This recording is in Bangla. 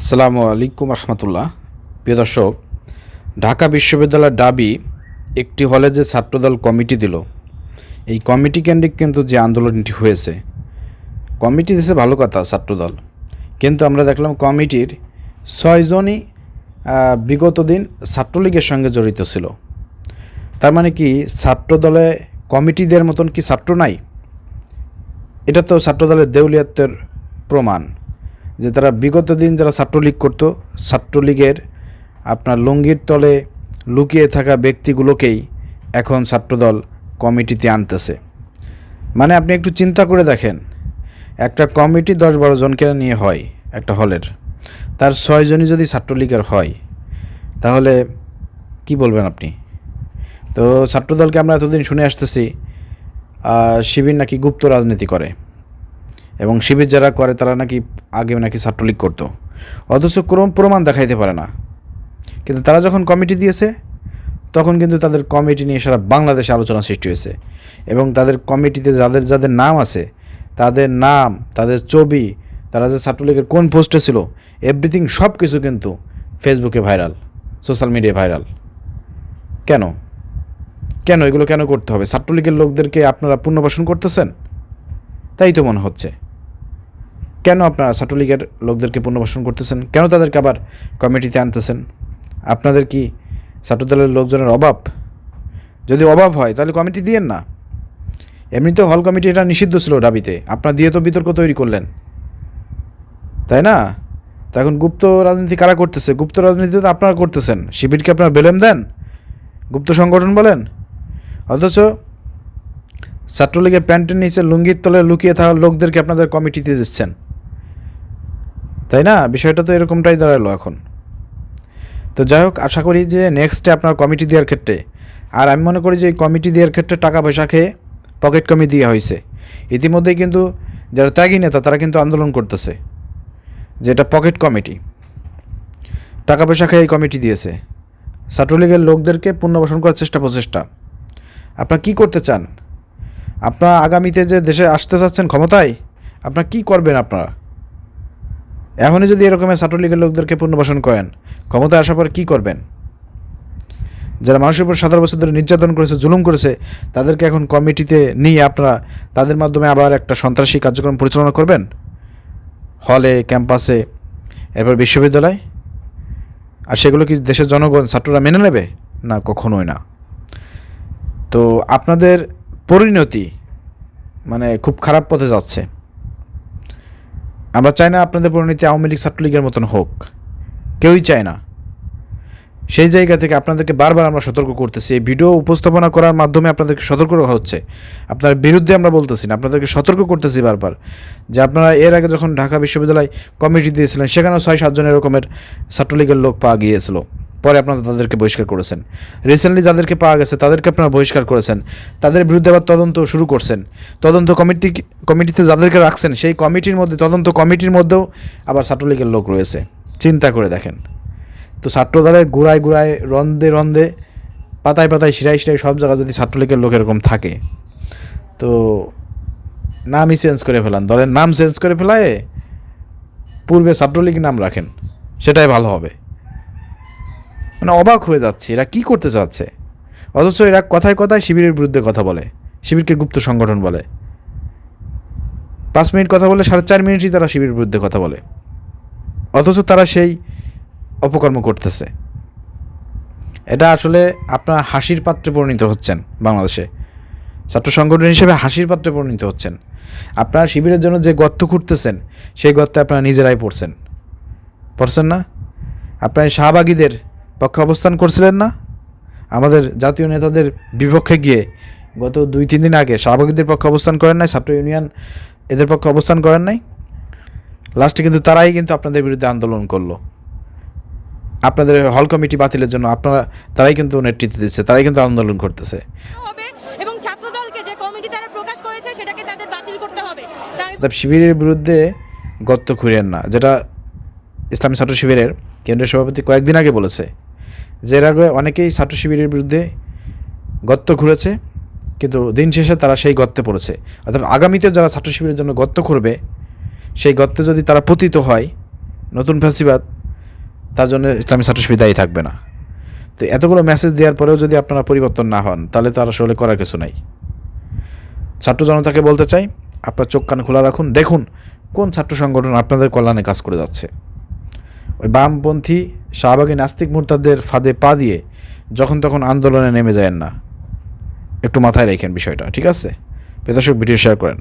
আসসালামু আলাইকুম রহমতুল্লাহ। প্রিয় দর্শক, ঢাকা বিশ্ববিদ্যালয়ের ডাবি একটি হলে যে ছাত্রদল কমিটি দিল, এই কমিটি কেন্দ্রিক কিন্তু যে আন্দোলনটি হয়েছে, কমিটি দিয়েছে ভালো কথা ছাত্রদল। কিন্তু আমরা দেখলাম কমিটির ছয়জনই বিগত দিন ছাত্রলীগের সঙ্গে জড়িত ছিল। তার মানে কি ছাত্রদলে কমিটিদের মতন কি ছাত্র নাই? এটা তো ছাত্রদলের দেউলিয়াত্বের প্রমাণ। যে তারা বিগত দিন যারা ছাত্রলীগ করতো, ছাত্রলীগের আপনার লুঙ্গির তলে লুকিয়ে থাকা ব্যক্তিগুলোকেই এখন ছাত্রদল কমিটিতে আনতেছে। মানে আপনি একটু চিন্তা করে দেখেন, একটা কমিটি দশ বারো জনকে নিয়ে হয় একটা হলের, তার ছয়জনই যদি ছাত্রলীগের হয়, তাহলে কি বলবেন আপনি? তো ছাত্রদলকে আমরা এতদিন শুনে আসতেছি শিবির নাকি গুপ্ত রাজনীতি করে। এবং শিবির যারা করে, তারা নাকি আগে নাকি ছাত্রলীগ করতো। অথচ কোনো প্রমাণ দেখাইতে পারে না। কিন্তু তারা যখন কমিটি দিয়েছে, তখন কিন্তু তাদের কমিটি নিয়ে সারা বাংলাদেশে আলোচনা সৃষ্টি হয়েছে। এবং তাদের কমিটিতে যাদের যাদের নাম আছে, তাদের নাম, তাদের ছবি, তারা যে ছাত্রলীগের কোন পোস্টে ছিল এভরিথিং সব কিছু কিন্তু ফেসবুকে ভাইরাল সোশ্যাল মিডিয়ায় ভাইরাল কেন? কেন এগুলো কেন করতে হবে? ছাত্রলীগের লোকদেরকে আপনারা পুনর্বাসন করতেছেন? তাই তো মনে হচ্ছে। কেন আপনারা ছাত্রলীগের লোকদেরকে পুনর্বাসন করতেছেন? কেন তাদেরকে আবার কমিটিতে আনতেছেন? আপনাদের কি ছাত্রদলের লোকজনের অভাব? যদি অভাব হয়, তাহলে কমিটি দিয়েন না। এমনিতেও হল কমিটি এটা নিষিদ্ধ ছিল দাবিতে। আপনার দিয়ে তো বিতর্ক তৈরি করলেন। তাই না? তো এখন গুপ্ত রাজনীতি কারা করতেছে? গুপ্ত রাজনীতি তো আপনারা করতেছেন। শিবিরকে আপনারা বেলেম দেন? গুপ্ত সংগঠন বলেন? অথচ ছাত্রলীগের প্যান্টের নিচে লুঙ্গির তলে লুকিয়ে থাকা লোকদেরকে আপনাদের কমিটিতে দিচ্ছেন। তাই না? বিষয়টা তো এরকমটাই দাঁড়াল এখন। তো যাই হোক, আশা করি যে নেক্সটে আপনার কমিটি দেওয়ার ক্ষেত্রে, আর আমি মনে করি যে এই কমিটি দেওয়ার ক্ষেত্রে টাকা পয়সা খেয়ে পকেট কমি দেওয়া হয়েছে। ইতিমধ্যেই কিন্তু যারা ত্যাগী নেতা, তারা কিন্তু আন্দোলন করতেছে যেটা পকেট কমিটি টাকা পয়সা খেয়ে এই কমিটি দিয়েছে। ছাত্রলীগের লোকদেরকে পুনর্বাসন করার চেষ্টা প্রচেষ্টা। আপনারা কি করতে চান? আপনারা আগামীতে যে দেশে আসতে চাচ্ছেন ক্ষমতায়, আপনারা কি করবেন আপনারা? এখনই যদি এরকমের ছাত্রলীগের লোকদেরকে পুনর্বাসন করেন, ক্ষমতায় আসার পর কী করবেন? যারা মানুষের উপর সতেরো বছর ধরে নির্যাতন করেছে, জুলুম করেছে, তাদেরকে এখন কমিটিতে নিয়ে আপনারা তাদের মাধ্যমে আবার একটা সন্ত্রাসী কার্যক্রম পরিচালনা করবেন? হলে, ক্যাম্পাসে, এরপর বিশ্ববিদ্যালয়? আর সেগুলো কি দেশের জনগণ, ছাত্ররা মেনে নেবে? না, কখনোই না। তো আপনাদের পরিণতি মানে খুব খারাপ পথে যাচ্ছে। আমরা চাই না আপনাদের পরিণতি আওয়ামী লীগ ছাত্রলীগের মতন হোক। কেউই চায় না। সেই জায়গা থেকে আপনাদেরকে বারবার আমরা সতর্ক করতেছি। এই ভিডিও উপস্থাপনা করার মাধ্যমে আপনাদেরকে সতর্ক করা হচ্ছে। আপনার বিরুদ্ধে আমরা বলতেছি না, আপনাদেরকে সতর্ক করতেছি বারবার যে আপনারা এর আগে যখন ঢাকা বিশ্ববিদ্যালয় কমিটি দিয়েছিলেন, সেখানেও ছয় সাতজন এরকমের ছাত্রলীগের লোক পাওয়া গিয়েছিল। পরে আপনারা তাদেরকে বহিষ্কার করেছেন। রিসেন্টলি যাদেরকে পাওয়া গেছে, তাদেরকে আপনারা বহিষ্কার করেছেন। তাদের বিরুদ্ধে আবার তদন্ত শুরু করছেন। তদন্ত কমিটি কমিটিতে যাদেরকে রাখছেন, সেই কমিটির মধ্যে তদন্ত কমিটির মধ্যেও আবার ছাত্রলীগের লোক রয়েছে। চিন্তা করে দেখেন। তো ছাত্রদলের গোড়ায় গোড়ায়, রন্দে রন্দে, পাতায় পাতায় শিরাই শিরাই সব জায়গায় যদি ছাত্রলীগের লোক এরকম থাকে, তো নামই চেঞ্জ করে ফেলান। দলের নাম চেঞ্জ করে ফেলায় পূর্বে ছাত্রলীগ নাম রাখেন। সেটাই ভালো হবে। মানে অবাক হয়ে যাচ্ছে, এরা কি করতে চাচ্ছে? অথচ এরা কথায় কথায় শিবিরের বিরুদ্ধে কথা বলে, শিবিরকে গুপ্ত সংগঠন বলে। পাঁচ মিনিট কথা বলে সাড়ে চার মিনিটই তারা শিবিরের বিরুদ্ধে কথা বলে। অথচ তারা সেই অপকর্ম করতেছে। এটা আসলে আপনার হাসির পাত্রে পরিণত হচ্ছেন বাংলাদেশে। ছাত্র সংগঠন হিসেবে হাসির পাত্রে পরিণত হচ্ছেন। আপনারা শিবিরের জন্য যে গর্ত খুঁড়তেছেন, সেই গর্তে আপনারা নিজেরাই পড়ছেন। পড়ছেন না? আপনার শাহবাগীদের পক্ষে অবস্থান করছিলেন না। আমাদের জাতীয় নেতাদের বিপক্ষে গিয়ে গত দুই তিন দিন আগে শাহবাগীদের পক্ষে অবস্থান করেন নাই ছাত্র ইউনিয়ন এদের পক্ষে অবস্থান করেন নাই। লাস্টে কিন্তু তারাই কিন্তু আপনাদের বিরুদ্ধে আন্দোলন করল। আপনাদের হল কমিটি বাতিলের জন্য আপনারা তারাই কিন্তু নেতৃত্ব দিচ্ছে তারাই কিন্তু আন্দোলন করতেছে। এবং ছাত্রদলকে যে কমিটি তারা প্রকাশ করেছে সেটাকে তাদের বাতিল করতে হবে। শিবিরের বিরুদ্ধে গর্ত খুঁড়েন না যেটা ইসলামী ছাত্র শিবিরের কেন্দ্রীয় সভাপতি কয়েকদিন আগে বলেছে। এর আগে অনেকেই ছাত্র শিবিরের বিরুদ্ধে গর্ত ঘুরেছে কিন্তু দিন শেষে তারা সেই গর্তে পড়েছে। অর্থাৎ আগামীতে যারা ছাত্র শিবিরের জন্য গর্ত করবে সেই গর্তে যদি তারা পতিত হয়, নতুন ফ্যাসিবাদ, তার জন্য ইসলামী ছাত্র শিবির দায়ী থাকবে না। তো এতগুলো মেসেজ দেওয়ার পরেও যদি আপনারা পরিবর্তন না হন, তাহলে তার আসলে করার কিছু নাই। ছাত্র জনতাকে বলতে চাই, আপনার চোখ কান খোলা রাখুন, দেখুন কোন ছাত্র সংগঠন আপনাদের কল্যাণে কাজ করে যাচ্ছে। ওই বামপন্থী শাহবাগী নাস্তিক মুরতাদের ফাঁদে পা দিয়ে যখন তখন আন্দোলনে নেমে যায় না। একটু মাথায় রেখেন বিষয়টা, ঠিক আছে? প্রিয় ভিডিও শেয়ার করেন।